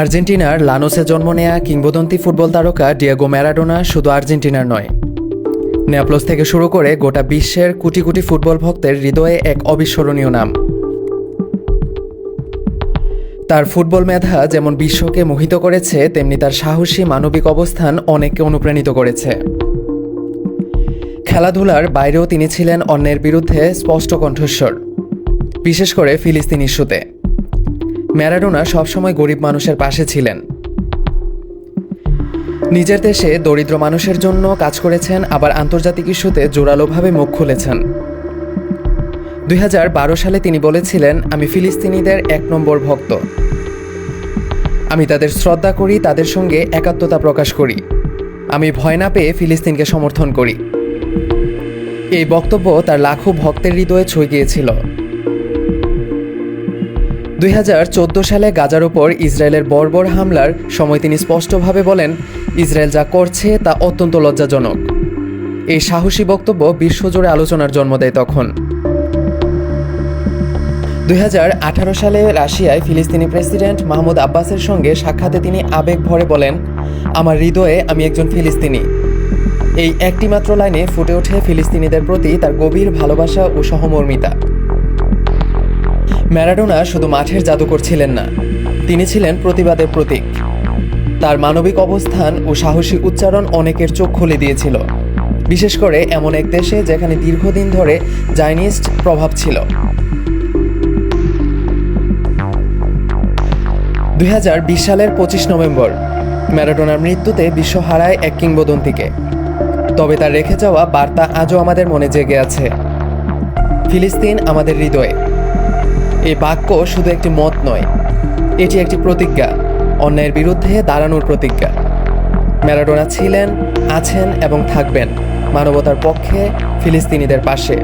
আর্জেন্টিনার লানোসে জন্ম নেয়া কিংবদন্তি ফুটবল তারকা ডিয়েগো ম্যারাডোনা শুধু আর্জেন্টিনার নয়। নেপলস থেকে শুরু করে গোটা বিশ্বের কোটি কোটি ফুটবল ভক্তের হৃদয়ে এক অবিস্মরণীয় নাম। তার ফুটবল মেধা যেমন বিশ্বকে মোহিত করেছে, তেমনি তার সাহসী মানবিক অবস্থান অনেককে অনুপ্রাণিত করেছে। খেলাধুলার বাইরেও তিনি ছিলেন অন্যের বিরুদ্ধে স্পষ্ট কণ্ঠস্বর, বিশেষ করে ফিলিস্তিন ইস্যুতে। ম্যারাডোনা সবসময় গরিব মানুষের পাশে ছিলেন। নিজের দেশে দরিদ্র মানুষের জন্য কাজ করেছেন, আবার আন্তর্জাতিক ইস্যুতে জোরালোভাবে মুখ খুলেছেন। দুই হাজার বারো সালে তিনি বলেছিলেন, আমি ফিলিস্তিনিদের এক নম্বর ভক্ত। আমি তাদের শ্রদ্ধা করি, তাদের সঙ্গে একাত্মতা প্রকাশ করি। আমি ভয় না পেয়ে ফিলিস্তিনকে সমর্থন করি। এই বক্তব্য তার লাখো ভক্তের হৃদয়ে ছুঁয়ে গিয়েছিল। দুই হাজার চৌদ্দ সালে গাজার ওপর ইসরায়েলের বর্বর হামলার সময় তিনি স্পষ্টভাবে বলেন, ইসরায়েল যা করছে তা অত্যন্ত লজ্জাজনক। এই সাহসী বক্তব্য বিশ্বজুড়ে আলোচনার জন্ম দেয় তখন। দুই হাজার আঠারো সালে রাশিয়ায় ফিলিস্তিনি প্রেসিডেন্ট মাহমুদ আব্বাসের সঙ্গে সাক্ষাতে তিনি আবেগ ভরে বলেন, আমার হৃদয়ে আমি একজন ফিলিস্তিনি। এই একটি মাত্র লাইনে ফুটে ওঠে ফিলিস্তিনিদের প্রতি তার গভীর ভালোবাসা ও সহমর্মিতা। ম্যারাডোনা শুধু মাঠের জাদুকর ছিলেন না, তিনি ছিলেন প্রতিবাদের প্রতীক। তার মানবিক অবস্থান ও সাহসী উচ্চারণ অনেকের চোখ খুলে দিয়েছিল। বিশেষ করে এমন এক দেশে যেখানে দীর্ঘদিন ধরে জাইনিস্ট প্রভাব ছিল। দুই হাজার বিশ সালের পঁচিশ নভেম্বর, ম্যারাডোনার মৃত্যুতে বিশ্ব হারায় এক কিংবদন্তিকে। তবে তার রেখে যাওয়া বার্তা আজও আমাদের মনে জেগে আছে। ফিলিস্তিন আমাদের হৃদয়ে। এই বাক্য শুধু একটি মত নয়, এটি একটি প্রতিজ্ঞা, অন্যায়ের বিরুদ্ধে দাঁড়ানোর প্রতিজ্ঞা। ম্যারাডোনা ছিলেন, আছেন এবং থাকবেন মানবতার পক্ষে ফিলিস্তিনিদের পাশে।